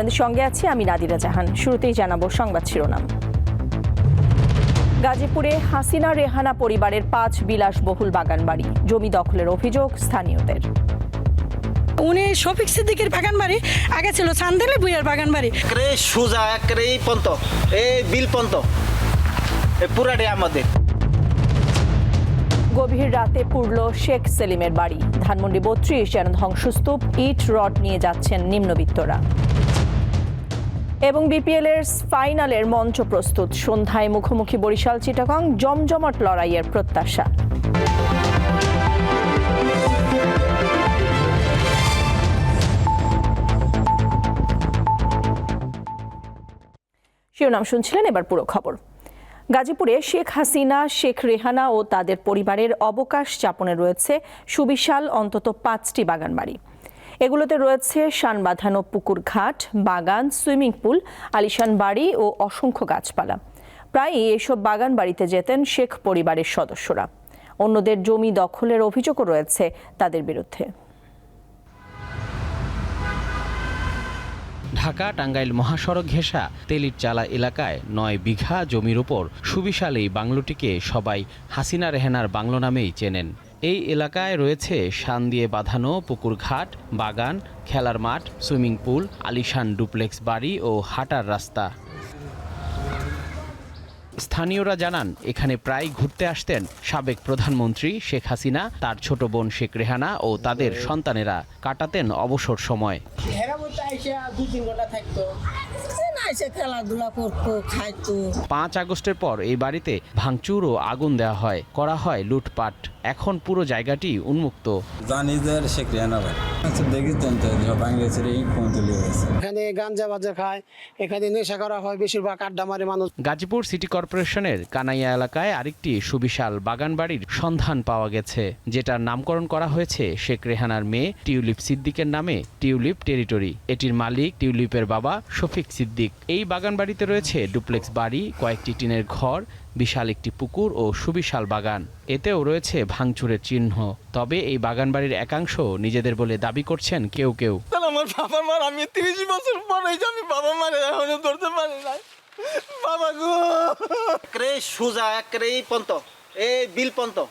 আপনাদের সঙ্গে আছি আমি নাদিরা জাহান। শুরুতেই জানাব সংবাদ শিরোনাম। গাজীপুরে হাসিনা রেহানা পরিবারের পাঁচ বিলাসবহুল বাগান বাড়ি জমি দখলের অভিযোগ স্থানীয়দের। উনি শফিক সিদ্দিকের বাগান বাড়ি আগে ছিল চান্দেলে বুইয়ার বাগান বাড়ি একরে সোজা একরে এই পন্ত এই বিল পন্ত এই পুরাটাই আমাদের। গভীর রাতে পুড়ল শেখ সেলিমের বাড়ি। ধানমন্ডি বত্রিশ যেন ধ্বংসস্তূপ ইট রড নিয়ে যাচ্ছেন নিম্নবিত্তরা। এবং বিপিএল এর ফাইনালের মঞ্চ প্রস্তুত। সন্ধ্যায় মুখোমুখি বরিশাল চিটাগং, জমজমাট লড়াইয়ের প্রত্যাশা। শিরোনাম শুনছিলেন এবার পুরো খবর। গাজীপুরে শেখ হাসিনা, শেখ রেহানা ও তাদের পরিবারের অবকাশ যাপনে রয়েছে সুবিশাল অন্তত পাঁচটি বাগান বাড়ি এগুলোতে রয়েছে শান বাঁধানো পুকুর ঘাট, বাগান, সুইমিং পুল, আলিশান বাড়ি ও অসংখ্য গাছপালা। প্রায়ই এসব বাগান বাড়িতে যেতেন শেখ পরিবারের সদস্যরা। অন্যদের জমি দখলের অভিযোগও রয়েছে তাদের বিরুদ্ধে। ঢাকা, টাঙ্গাইল মহাসড়ক ঘেঁষা তেলির চালা এলাকায় নয় বিঘা জমির উপর সুবিশাল এই বাংলোটিকে সবাই হাসিনা রেহেনার বাংলো নামেই চেনেন। এই এলাকায় রয়েছে শান দিয়ে বাঁধানো পুকুর ঘাট, বাগান, খেলার মাঠ, সুইমিং পুল, আলিশান ডুপ্লেক্স বাড়ি ও হাঁটার রাস্তা। স্থানীয়রা জানান, এখানে প্রায় ঘুরতে আসতেন সাবেক প্রধানমন্ত্রী শেখ হাসিনা, তার ছোট বোন শেখ রেহানা ও তাদের সন্তানেরা কাটাতেন অবসর সময়। পাঁচ আগস্টের পর এই বাড়িতে ভাঙচুর ও আগুন দেওয়া হয়, করা হয় লুটপাট। এখন পুরো জায়গাটি উন্মুক্ত। আচ্ছা দেখেছেন তো বাংলাদেশের এই ফোন তুলে এখানে গাঞ্জা বাজা খায় এখানে নেশা করা হয় বেশিরভাগ আড্ডা মারে মানুষ। গাজীপুর সিটি কর্পোরেশনের কানাইয়া এলাকায় আরেকটি সুবিশাল বাগান বাড়ির সন্ধান পাওয়া গেছে যেটার নামকরণ করা হয়েছে শেখ রেহানার মেয়ে টিউলিপ সিদ্দিকের নামে টিউলিপ টেরিটরি। এটির মালিক টিউলিপের বাবা শফিক সিদ্দিক। এই বাগান বাড়িতে রয়েছে ডুপ্লেক্স বাড়ি কয়েকটি টিনের ঘর বিশাল একটি পুকুর ও সুবিশাল বাগান। এতেও রয়েছে ভাঙচুরের চিহ্ন। তবে এই বাগান বাড়ির একাংশ নিজেদের বলে দাবি করছেন কেউ কেউ। আমার বাবা মার আমি তিরিশ বছর পরে যে আমি বাবা মারে এখনও ধরতে পারি না বাবা গো! একরে সোজা একরে এই পন্ত এই বিল পন্ত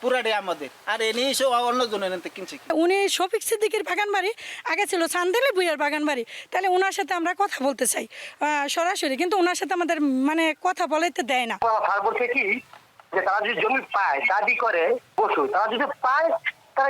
পুরাটাই আমাদের। আর এনে সব অন্য জনের কিনছে উনি শফিক সিদ্দিকের বাগান বাড়ি আগে ছিল চান্দেলে বুইয়ার বাগান বাড়ি তাহলে ওনার সাথে আমরা কথা বলতে চাই। আহ, সরাসরি কিন্তু ওনার সাথে আমাদের মানে কথা বলাইতে দেয় না। বলছে কি? যে তারা যদি জমি পায় দাবি করে বসু তারা যদি পায়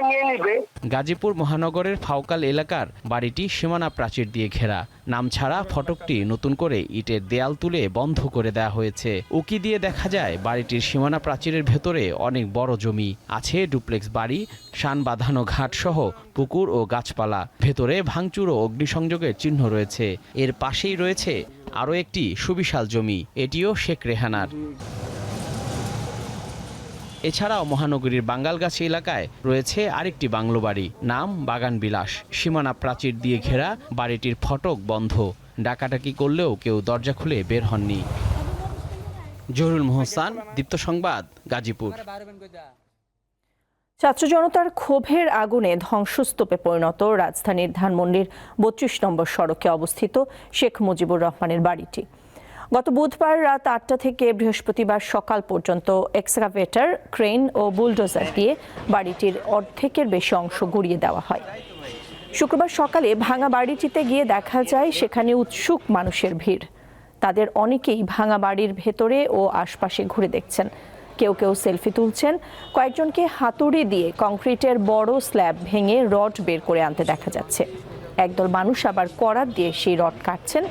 নিয়ে নিবে। গাজীপুর মহানগরের ফাউকাল এলাকার বাড়িটি সীমানা প্রাচীর দিয়ে ঘেরা। নাম ছাড়া ফটকটি নতুন করে ইটের দেয়াল তুলে বন্ধ করে দেওয়া হয়েছে। উকি দিয়ে দেখা যায়, বাড়িটির সীমানা প্রাচীরের ভেতরে অনেক বড় জমি আছে, ডুপ্লেক্স বাড়ি শান বাঁধানো ঘাট সহ পুকুর ও গাছপালা। ভেতরে ভাঙচুর ও অগ্নিসংযোগের চিহ্ন রয়েছে। এর পাশেই রয়েছে আরও একটি সুবিশাল জমি, এটিও শেখ রেহানার। এছাড়াও মহানগরীর বাঙ্গালগাছি এলাকায় রয়েছে আরেকটি বাংলো বাড়ি, নাম বাগান বিলাস সীমানা প্রাচীর দিয়ে ঘেরা বাড়িটির ফটক বন্ধ। ডাকাডাকি করলেও কেউ দরজা খুলে বের হননি। জহুরুল মোহসান, দীপ্ত সংবাদ, গাজীপুর। ছাত্র জনতার ক্ষোভের আগুনে ধ্বংসস্তূপে পরিণত রাজধানীর ধানমন্ডির বত্রিশ নম্বর সড়কে অবস্থিত শেখ মুজিবুর রহমানের বাড়িটি। গত বুধবার রাত আটটা থেকে বৃহস্পতিবার সকাল পর্যন্ত এক্সকাভেটর, ক্রেন ও বুলডোজার দিয়ে বাড়িটির অর্ধেকের বেশি অংশ গুড়িয়ে দেওয়া হয়। শুক্রবার সকালে ভাঙা বাড়িটিতে গিয়ে দেখা যায়, সেখানে উৎসুক মানুষের ভিড়। তাদের অনেকেই ভাঙা বাড়ির ভেতরে ও আশপাশে ঘুরে দেখছেন। কেউ কেউ সেলফি তুলছেন। কয়েকজনকে হাতুড়ি দিয়ে কংক্রিটের বড় স্ল্যাব ভেঙে রড বের করে আনতে দেখা যাচ্ছে। একদল মানুষ আবার করাত দিয়ে সেই রড কাটছেন।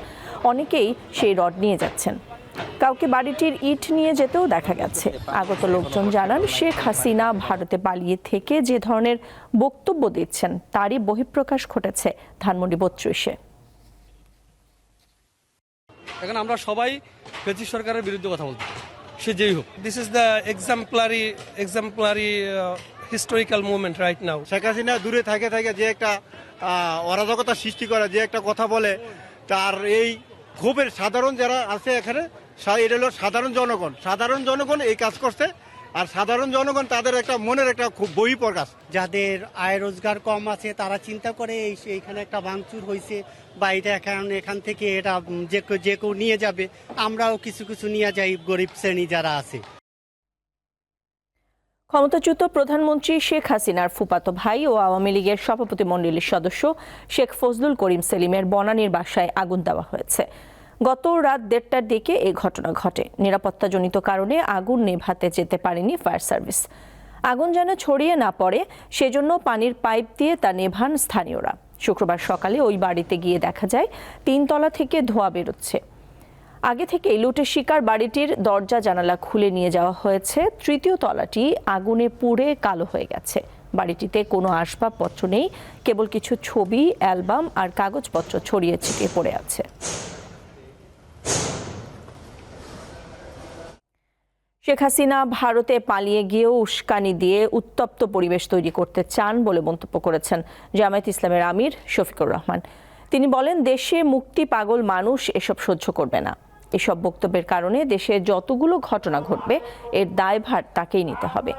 অনেকেই সেই রড নিয়ে যাচ্ছেন। কাউকে বাড়িটির ইট নিয়ে যেতেও দেখা গেছে। আগত লোকজন জানান শেখ হাসিনা ভারতে পালিয়ে থেকে যে ধরনের বক্তব্য দিচ্ছেন তারই বহিঃপ্রকাশ ঘটেছে ধানমন্ডি বত্রিশে। এখন আমরা সবাই ফেসি সরকারের বিরুদ্ধে কথা বলতে সে যেই হোক। This is the exemplary exemplary historical movement right now Sheikh Hasina দূরে থাকে থাকে যে একটা অরাজকতা সৃষ্টি করে যে একটা কথা বলে তার এই ক্ষোভের সাধারণ যারা আছে এখানে এটা হলো সাধারণ জনগণ। সাধারণ জনগণ এই কাজ করছে, আর সাধারণ জনগণ তাদের একটা মনের একটা খুব বই প্রকাশ যাদের আয় রোজগার কম আছে, তারা চিন্তা করে এই এইখানে একটা ভাঙচুর হয়েছে বা এটা এখন এখান থেকে এটা যে কেউ নিয়ে যাবে, আমরাও কিছু কিছু নিয়ে যাই গরিব শ্রেণি যারা আছে। ক্ষমতাচ্যুত প্রধানমন্ত্রী শেখ হাসিনার ফুপাতো ভাই ও আওয়ামী লীগের সভাপতি মণ্ডলীর সদস্য শেখ ফজলুল করিম সেলিমের বনানীর বাসায় আগুন দেওয়া হয়েছে। গত রাত দেড়টার দিকে এই ঘটনা ঘটে। নিরাপত্তাজনিত কারণে আগুন নেভাতে যেতে পারেনি ফায়ার সার্ভিস। আগুন যেন ছড়িয়ে না পড়ে, সেজন্য পানির পাইপ দিয়ে তা নেভান স্থানীয়রা। শুক্রবার সকালে ওই বাড়িতে গিয়ে দেখা যায়, তিনতলা থেকে ধোঁয়া বেরোচ্ছে। আগে থেকেই লুটের শিকার বাড়িটির দরজা জানালা খুলে নিয়ে যাওয়া হয়েছে। তৃতীয় তলাটি আগুনে পুড়ে কালো হয়ে গেছে। বাড়িটিতে কোনো আসবাবপত্র নেই, কেবল কিছু ছবি, অ্যালবাম আর কাগজপত্র ছড়িয়ে ছিটিয়ে পড়ে আছে। শেখ হাসিনা ভারতে পালিয়ে গিয়েও উস্কানি দিয়ে উত্তপ্ত পরিবেশ তৈরি করতে চান বলে মন্তব্য করেছেন জামায়াত ইসলামের আমির শফিকুর রহমান। তিনি বলেন, দেশে মুক্তি পাগল মানুষ এসব সহ্য করবে না। এসব বক্তব্যের কারণে দেশে যতগুলো ঘটনা ঘটবে, এর দায়ভার তাকেই নিতে হবে।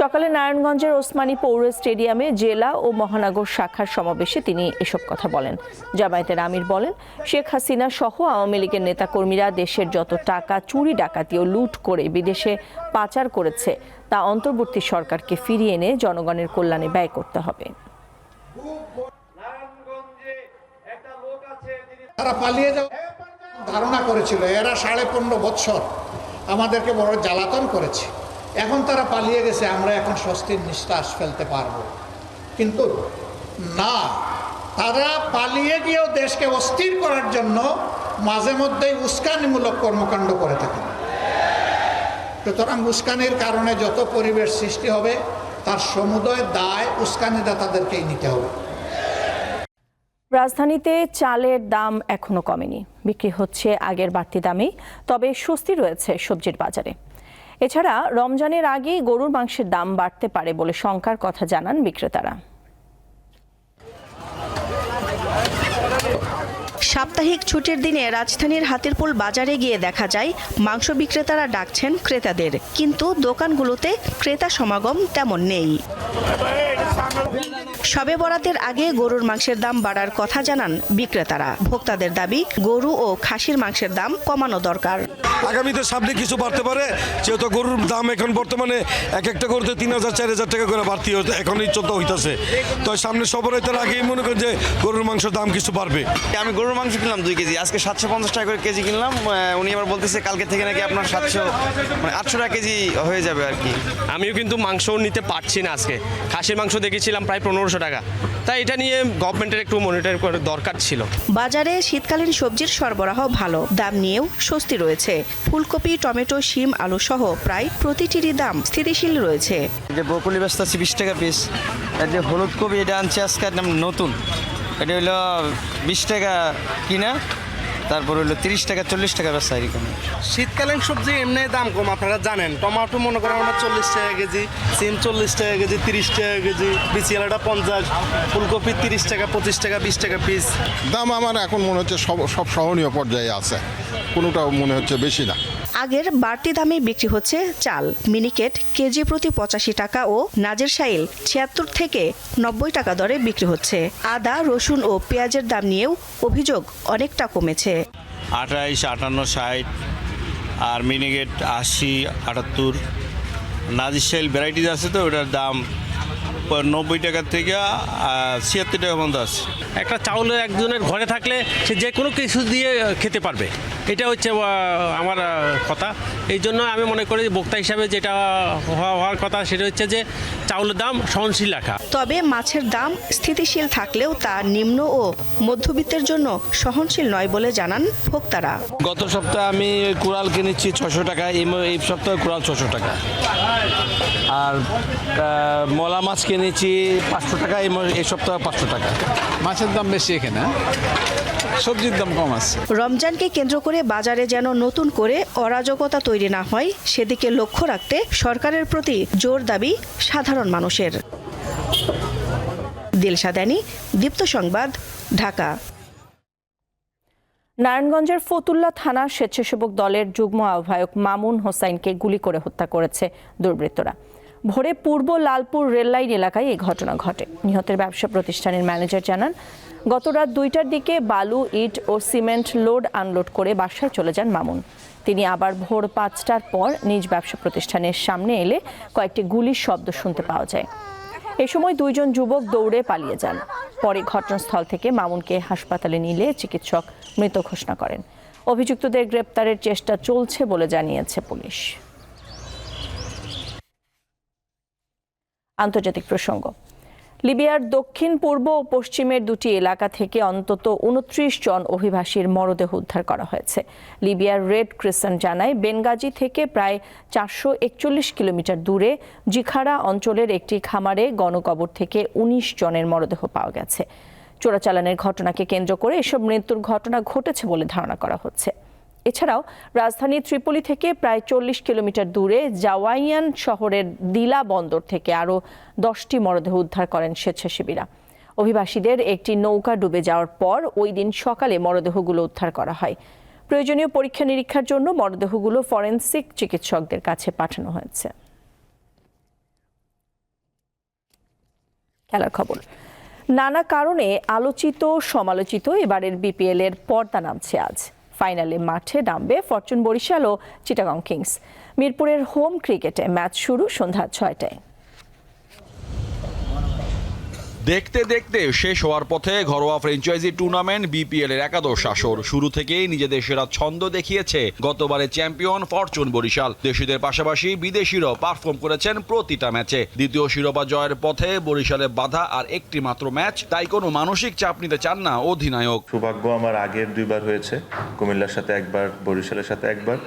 সকালে নারায়ণগঞ্জের ওসমানী পৌর স্টেডিয়ামে জেলা ও মহানগর শাখার সমাবেশে তিনি এসব কথা বলেন। জামায়াতের আমির বলেন, শেখ হাসিনা সহ আওয়ামী লীগের নেতাকর্মীরা দেশের যত টাকা, চুরি, ডাকাতি ও লুট করে বিদেশে পাচার করেছে, তা অন্তর্বর্তী সরকারকে ফিরিয়ে এনে জনগণের কল্যাণে ব্যয় করতে হবে। তারা পালিয়ে যাও। ধারণা করেছিল, এরা সাড়ে পনেরো বৎসর আমাদেরকে বড় জ্বালাতন করেছে। এখন তারা পালিয়ে গেছে, আমরা এখন স্বস্তির নিঃশ্বাস ফেলতে পারব। কিন্তু না, তারা পালিয়ে গিয়েও দেশকে অস্থির করার জন্য মাঝে মধ্যেই উস্কানিমূলক কর্মকাণ্ড করে থাকে। সুতরাং উস্কানির কারণে যত পরিবেশ সৃষ্টি হবে, তার সমুদয় দায় উস্কানিদাতাদেরকেই নিতে হবে। রাজধানীতে চালের দাম এখনও কমেনি। বিক্রি হচ্ছে আগের বাড়তি দামেই তবে স্বস্তি রয়েছে সবজির বাজারে। এছাড়া রমজানের আগেই গরুর মাংসের দাম বাড়তে পারে বলে শঙ্কার কথা জানান বিক্রেতারা। সাপ্তাহিক ছুটির দিনে রাজধানীর হাতিরপুল বাজারে গিয়ে দেখা যায়, মাংস বিক্রেতারা ডাকছেন ক্রেতাদের। কিন্তু দোকানগুলোতে ক্রেতা সমাগম তেমন নেই। সবে বরাতের আগে গরুর মাংসের দাম বাড়ার কথা জানান বিক্রেতারা। ভোক্তাদের দাবি গরু ও খাসির মাংসের দাম কমানো দরকার। আগামীতে সামনে কিছু বাড়তে পারে যেহেতু গরুর দাম এখন বর্তমানে এক একটা গরুতে তিন হাজার চার হাজার টাকা করে বাড়তি হতে এখনই চোদ্দ হইতেছে। তো সামনে সবরাইতের আগেই মনে করেন যে গরুর মাংসের দাম কিছু বাড়বে। আমি গরুর মাংস কিনলাম দুই কেজি আজকে সাতশো পঞ্চাশ টাকা করে কেজি কিনলাম উনি আবার বলতেছে কালকে থেকে নাকি আপনার সাতশো মানে আটশো টাকা কেজি হয়ে যাবে আর কি। আমিও কিন্তু মাংস নিতে পারছি না আজকে। খাসির মাংস দেখেছিলাম প্রায় পনেরোশো টাকা। তাই এটা নিয়ে গভর্নমেন্টের একটু মনিটর করে দরকার ছিল। বাজারে শীতকালীন সবজির সরবরাহ ভালো দাম নিয়েও স্বস্তি রয়েছে। ফুলকপি টমেটো শিম আলু সহ প্রায় প্রতিটিরই দাম স্থিতিশীল রয়েছে। যে বকুলি ব্যস্ত আছে বিশ টাকা পিস যে হলুদ কপি এটা আনছে আজকে একদম নতুন। এটা হলো বিশ টাকা কিনা তারপর হলো তিরিশ টাকা চল্লিশ টাকা ব্যবসা এরকম। শীতকালীন সবজি এমনি দাম কম আপনারা জানেন। টমাটো মনে করেন আমরা চল্লিশ টাকা কেজি সিম চল্লিশ টাকা কেজি তিরিশ টাকা কেজি বিচি বিচিয়ালাটা পঞ্চাশ ফুলকপি তিরিশ টাকা পঁচিশ টাকা বিশ টাকা পিস দাম আমার এখন মনে হচ্ছে সব সব সহনীয় পর্যায়ে আছে। কোনোটাও মনে হচ্ছে বেশি না। আগের বাড়তি দামে বিক্রি হচ্ছে চাল মিনিকেট কেজি প্রতি পঁচাশি টাকা ও নাজের শাইল ছিয়াত্তর থেকে নব্বই টাকা দরে বিক্রি হচ্ছে। আদা রসুন ও পেঁয়াজের দাম নিয়েও অভিযোগ অনেকটা কমেছে। আঠাইশ আটান্ন ষাট আর মিনিগেট আশি আটাত্তর। নাজির ভ্যারাইটিস আছে তো ওটার দাম নব্বই টাকা থেকে ছিয়াত্তর টাকা পর্যন্ত আছে। একটা চাউল একজনের ঘরে থাকলে সে যে কোনো কিছু দিয়ে খেতে পারবে। এটা হচ্ছে আমার কথা। এই জন্য আমি মনে করি বক্তা হিসাবে যেটা হওয়ার কথা সেটা হচ্ছে যে চাউলের দাম সহনশীল রাখা। তবে মাছের দাম স্থিতিশীল থাকলেও তা নিম্ন ও মধ্যবিত্তের জন্য সহনশীল নয় বলে জানান ভোক্তারা। গত সপ্তাহে আমি কুড়াল কিনেছি ছশো টাকা এই সপ্তাহে কুড়াল ছশো টাকা। আর মলা মাছ কিনেছি পাঁচশো টাকা এই এই সপ্তাহে পাঁচশো টাকা। মাছের দাম বেশি এখানে সবজির দাম কম আছে। রমজানকে কেন্দ্র করে বাজারে যেন নতুন করে অরাজকতা তৈরি না হয় সেদিকে লক্ষ্য রাখতে সরকারের প্রতি জোর দাবি সাধারণ মানুষের। দিলশাদানি দীপ্ত সংবাদ ঢাকা। নারায়ণগঞ্জের ফতুল্লা থানা স্বেচ্ছাসেবক দলের যুগ্ম আহ্বায়ক মামুন হোসাইনকে গুলি করে হত্যা করেছে দুর্বৃত্তরা। ভোরে পূর্ব লালপুর রেললাইন এলাকায় এই ঘটনা ঘটে। নিহতের ব্যবসা প্রতিষ্ঠানের ম্যানেজার জানান, গত রাত দুইটার দিকে বালু, ইট ও সিমেন্ট লোড আনলোড করে বাসায় চলে যান মামুন। তিনি আবার ভোর পাঁচটার পর নিজ ব্যবসা প্রতিষ্ঠানের সামনে এলে কয়েকটি গুলির শব্দ শুনতে পাওয়া যায়। এ সময় দুইজন যুবক দৌড়ে পালিয়ে যান। পরে ঘটনাস্থল থেকে মামুনকে হাসপাতালে নিলে চিকিৎসক মৃত ঘোষণা করেন। অভিযুক্তদের গ্রেপ্তারের চেষ্টা চলছে বলে জানিয়েছে পুলিশ। আন্তর্জাতিক প্রসঙ্গ। লিবিয়ার দক্ষিণ, পূর্ব ও পশ্চিমের দুটি এলাকা থেকে অন্তত উনত্রিশ জন অভিবাসীর মরদেহ উদ্ধার করা হয়েছে। লিবিয়ার রেড ক্রিসেন্ট জানায়, বেনগাজি থেকে প্রায় চারশো একচল্লিশ কিলোমিটার দূরে জিখারা অঞ্চলের একটি খামারে গণকবর থেকে উনিশ জনের মরদেহ পাওয়া গেছে। চোরাচালানের ঘটনাকে কেন্দ্র করে এসব মৃত্যুর ঘটনা ঘটেছে বলে ধারণা করা হচ্ছে। এছাড়াও রাজধানী ত্রিপলি থেকে প্রায় চল্লিশ কিলোমিটার দূরে জাওয়াইয়ান শহরের দিলা বন্দর থেকে আরও দশটি মরদেহ উদ্ধার করেন স্বেচ্ছাসেবীরা। অভিবাসীদের একটি নৌকা ডুবে যাওয়ার পর ওই দিন সকালে মরদেহগুলো উদ্ধার করা হয়। প্রয়োজনীয় পরীক্ষা নিরীক্ষার জন্য মরদেহগুলো ফরেন্সিক চিকিৎসকদের কাছে পাঠানো হয়েছে। খেলার খবর। নানা কারণে আলোচিত সমালোচিত এবারের বিপিএল এর পর্দা নামছে আজ। ফাইনালে মাঠে নামবে ফরচুন বরিশাল ও চিটাগং কিংস। মিরপুরের হোম ক্রিকেটে ম্যাচ শুরু সন্ধ্যা ছয়টায়। দেখতে দেখতে শেষ হওয়ার পথে ঘরোয়া ফ্র্যাঞ্চাইজি টুর্নামেন্ট বিপিএল এর একাদশ আসর। শুরু থেকেই নিজেদের সেরা ছন্দ দেখিয়েছে গতবারে চ্যাম্পিয়ন ফরচুন বরিশাল। দেশিদের পাশাপাশি বিদেশিরাও পারফর্ম করেছেন প্রতিটা ম্যাচে। দ্বিতীয় শিরোপা জয়ের পথে বরিশালে বাধা আর একটি মাত্র ম্যাচ, তাই কোনো মানসিক চাপ নিতে চান না অধিনায়ক। সৌভাগ্য আমার আগের দুইবার হয়েছে, কুমিল্লার সাথে একবার, বরিশালের সাথে একবার।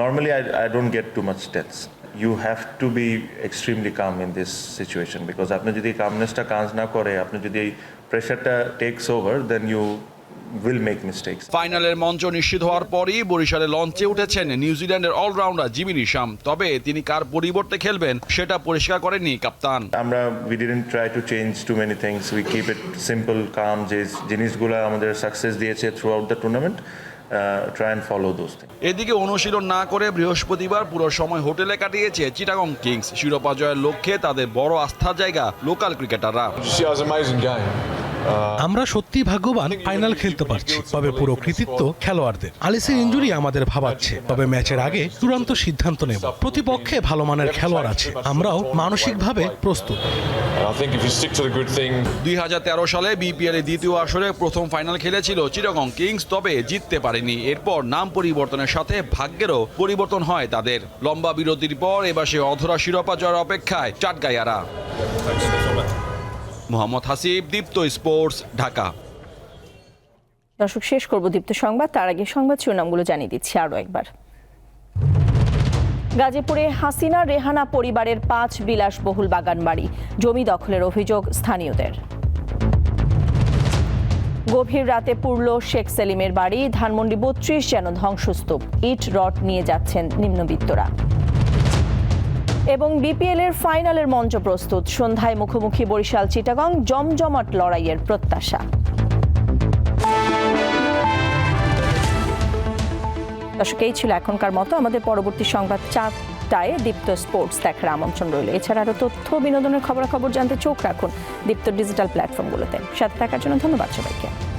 Normally I don't get too much tense you have to be extremely calm in this situation because আপনি যদি কামনেসটা কাজ না করে আপনি যদি এই প্রেশারটা takes over then you will make mistakes ফাইনালের মঞ্চ নিশ্চিত হওয়ার পরই বরিশালে লঞ্চে উঠেছেন নিউজিল্যান্ডের অলরাউন্ডার জিমি নিশাম। তবে তিনি কার পরিবর্তে খেলবেন সেটা পরিষ্কার করেননি কাপ্তান। আমরা we didn't try to change too many things we keep it simple calm যে জিনিসগুলো আমাদের সাকসেস দিয়েছে throughout the tournament try and follow those এদিকে অনুশীলন না করে বৃহস্পতিবার পুরো সময় হোটেলে কাটিয়েছে চিটাগং কিংস। শিরোপা জয়ের লক্ষ্যে তাদের বড় আস্থার জায়গা লোকাল ক্রিকেটাররা। আমরা সত্যি ভাগ্যবান ফাইনাল খেলতে পারছি তবে পুরো কৃতিত্ব খেলোয়াড়দের। আলিসের ইঞ্জুরি আমাদের ভাবাচ্ছে তবে ম্যাচের আগে চূড়ান্ত সিদ্ধান্ত নেব। প্রতিপক্ষে ভালো মানের খেলোয়াড় আছে আমরাও মানসিকভাবে প্রস্তুত। দুই হাজার তেরো সালে বিপিএল এর দ্বিতীয় আসরে প্রথম ফাইনাল খেলেছিল চিটাগং কিংস তবে জিততে পারেনি। এরপর নাম পরিবর্তনের সাথে ভাগ্যেরও পরিবর্তন হয় তাদের। লম্বা বিরতির পর এবার সে অধরা শিরোপা জয়ের অপেক্ষায় চাটগাইয়ারা। মোহাম্মদ হাসিব, দীপ্ত স্পোর্টস, ঢাকা। দর্শক, শেষ করব দীপ্ত সংবাদ। তার আগে সংবাদ শিরোনামগুলো জানিয়ে দিচ্ছি আরও একবার। গাজীপুরে হাসিনা, রেহানা পরিবারের পাঁচ বিলাসবহুল বাগান বাড়ি জমি দখলের অভিযোগ স্থানীয়দের। গভীর রাতে পুরল শেখ সেলিমের বাড়ি। ধানমন্ডি বত্রিশ যেন ধ্বংসস্তূপ। ইট রড নিয়ে যাচ্ছেন নিম্নবিত্তরা। এবং বিপিএল এর ফাইনালের মঞ্চ প্রস্তুত। সন্ধ্যায় মুখোমুখি বরিশাল চিটাগং জমজমাট লড়াইয়ের প্রত্যাশা। দর্শক, এই ছিল এখনকার মতো। আমাদের পরবর্তী সংবাদ চারটায় দীপ্ত স্পোর্টস দেখার আমন্ত্রণ রইল। এছাড়া আরও তথ্য, বিনোদনের খবরাখবর জানতে চোখ রাখুন দীপ্ত ডিজিটাল প্ল্যাটফর্মগুলোতে। সাথে থাকার জন্য ধন্যবাদ সবাইকে।